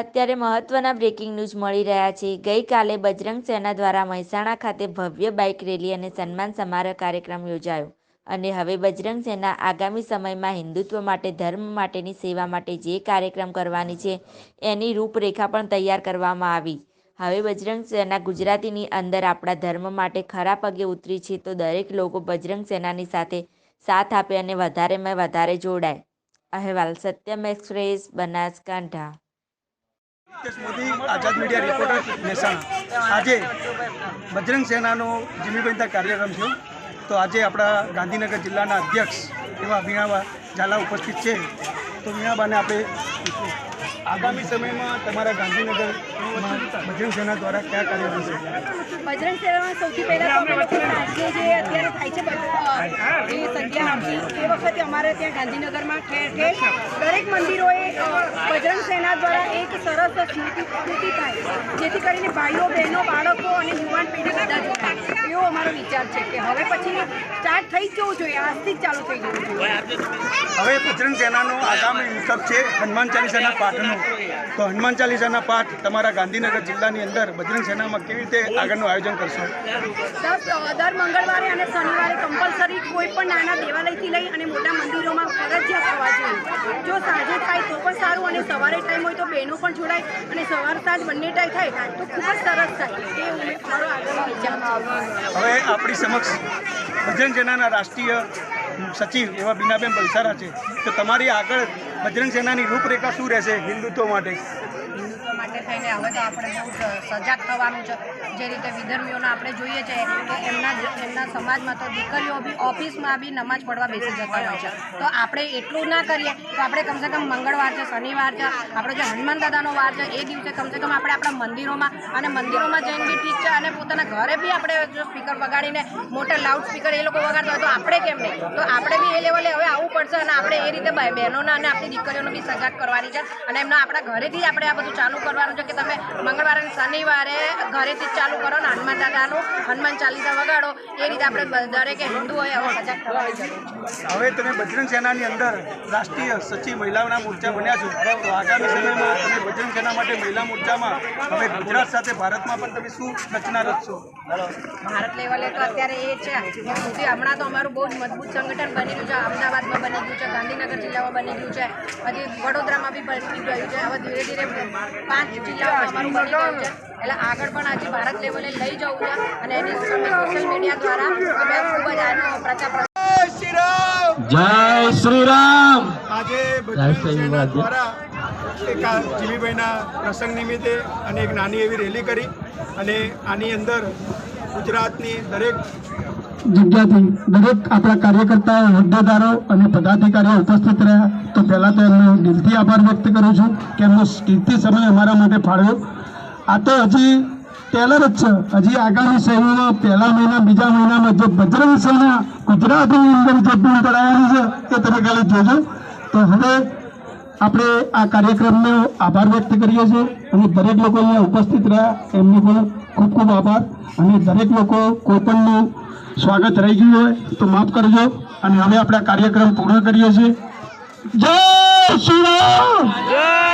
અત્યારે મહત્વના breaking news મળી રહ્યા છે. ગઈકાલે બજરંગ સેના દ્વારા મહેસાણા ખાતે ભવ્ય બાઇક રેલી અને સન્માન સમારોહ કાર્યક્રમ યોજાયો. અને હવે બજરંગ સેના આગામી સમયમાં હિન્દુત્વ માટે, ધર્મ માટેની સેવા માટે જે કાર્યક્રમ કરવાની છે, એની રૂપરેખા પણ તૈયાર કરવામાં આવી. હવે બજરંગ સેના ગુજરાતીની અંદર આપણા ધર્મ માટે ખરા પગે ઉતરી છે તો દરેક લોકો બજરંગ સેનાની સાથે સાથ આપે અને વધારેમાં વધારે જોડાય. અહેવાલ, Satyam express, Banaskantha. Modi Azad media reporter Mehsana. આજે બજરંગ સેનાનો જીમીબેનતા કાર્યક્રમ છે તો આજે આપણા ગાંધીનગર જિલ્લાના અધ્યક્ષ એવા વીણાબા ઝાલા ઉપસ્થિત છે. તો વીણાબાને આપણે. આગામી સમયમાં તમારા ગાંધીનગર બજરંગ સેના દ્વારા કયા કાર્ય છે? બજરંગ સેનામાં સૌથી પહેલા અત્યારે થાય છે અમારે ત્યાં ગાંધીનગરમાં દરેક બજરંગ સેના દ્વારા એક સરસ સ્મૃતિ સ્મૃતિ થાય. જેથી કરીને ભાઈઓ બહેનો બાળકો અને યુવાન પેઢી બધા જોડાય. એવો અમારો વિચાર છે કે હવે પછી સ્ટાર્ટ થઈ જવું જોઈએ. આજથી જ ચાલુ થઈ જવું જોઈએ. હવે બજરંગ સેનાનો આગામી ઉત્સવ છે હનુમાન ચાલીસાના પાઠનો. તો હનુમાન ચાલીસાના પાઠ તમારા ગાંધીનગર જિલ્લાની અંદર બજરંગ સેનામાં કેવી રીતે આગળનું આયોજન કરશો? દર મંગળવારે અને શનિવારે કમ્પલસરી કોઈ પણ નાના દેવાલયથી લઈ અને મોટા મંદિરોમાં ફરજિયાત થવા જોઈએ જો સાંજે થાય તો પણ સારું અને સવારે ટાઈમ હોય તો બહેનો પણ જોડાય અને સવાર સાંજ બંને ટાઈમ થાય, તો ખૂબ જ સરસ થાય. એ મારો આગળનો હવે આપણી સમક્ષ ભજન સેનાના રાષ્ટ્રીય સચિવ એવા બીનાબેન પલસારા છે. તો તમારી આગળ બજરંગ સેનાની રૂપરેખા શું રહેશે હિન્દુત્વ માટે? માટે થઈને હવે તો આપણે બહુ સજાગ થવાનું છે. જે રીતે વિધર્મીઓને આપણે જોઈએ છે કે એમના એમના સમાજમાં તો દીકરીઓ બી ઓફિસમાં બી નમાજ પડવા બેસી જતા હોય છે. તો આપણે એટલું ના કરીએ તો આપણે કમસે કમ મંગળવાર છે, શનિવાર છે, આપણો જે હનુમાન દાદાનો વાર છે, એ દિવસે કમસે કમ આપણે આપણા મંદિરોમાં અને મંદિરોમાં જઈને બી ઠીક છે અને પોતાના ઘરે બી આપણે જો સ્પીકર વગાડીને મોટા લાઉડ સ્પીકર એ લોકો વગાડતા હોય તો આપણે કેમ નહીં? તો આપણે બી એ લેવલે હવે આવવું પડશે અને આપણે એ રીતે બહેનોના અને આપણી દીકરીઓને બી સજાગ કરવાની છે અને એમના આપણા ઘરેથી આપણે આ બધું ચાલુ કરવાનું છે કે તમે મંગળવારે અને શનિવારે ઘરેથી જ ચાલુ કરો ને હનુમાન દાદાનું હનુમાન ચાલીસા વગાડો. એ રીતે આપણે દરેકે હિન્દુ હોય હવે સજાગ થવાની જરૂર છે. હવે તમે બજરંગ સેનાની અંદર રાષ્ટ્રીય સચિવ મહિલાઓના મોરચા બન્યા છો. તો આગામી સમયમાં તમે બજરંગ સેના માટે મહિલા મોરચામાં હવે ગુજરાત સાથે ભારતમાં પણ તમે શું રચના રચશો? ભારત લેવલે તો અત્યારે એ છે. સુધી હમણાં તો અમારું બહુ મજબૂત સંગઠન બની ગયું છે. અમદાવાદમાં બની ગયું છે. ગાંધીનગર જિલ્લામાં બની ગયું છે. હજી વડોદરામાં બી બની ગયું છે. હવે ધીરે ધીરે પાંચ જિલ્લાઓ અમારું બની ગયું છે. એટલે આગળ પણ આજે ભારત લેવલે લઈ જવું છે અને એની સોશિયલ મીડિયા દ્વારા અમે ખૂબ જ આનો પ્રચાર પ્રસાર જય શ્રી રામ આજે સેના દ્વારા એક આ જીવીભાઈના પ્રસંગ નિમિત્તે અને એક નાની એવી રેલી કરી અને આની અંદર ગુજરાતની દરેક જગ્યાથી દરેક આપણા કાર્યકર્તાઓ હોદ્દેદારો અને પદાધિકારીઓ ઉપસ્થિત રહ્યા. તો પહેલાં તો એમનો દિલથી આભાર વ્યક્ત કરું છું કે એમનો કીર્તિ સમય અમારા માટે ફાળવ્યો. આ તો હજી ટેલર જ છે. હજી આગામી સમયમાં પહેલા મહિના, બીજા મહિનામાં જો બજરંગ સેના ગુજરાતની અંદર જે બૂમ પડાવવાની છે, એ તમે ખાલી જોજો. તો હવે આપણે આ કાર્યક્રમનો આભાર વ્યક્ત કરીએ છીએ અને દરેક લોકો અહીંયા ઉપસ્થિત રહ્યા. એમનો પણ ખૂબ ખૂબ આભાર. અને દરેક લોકો કોઈપણનું સ્વાગત રહી ગયું હોય તો માફ કરજો. અને હવે આપણે આ કાર્યક્રમ પૂર્ણ કરીએ છીએ. જય શ્રી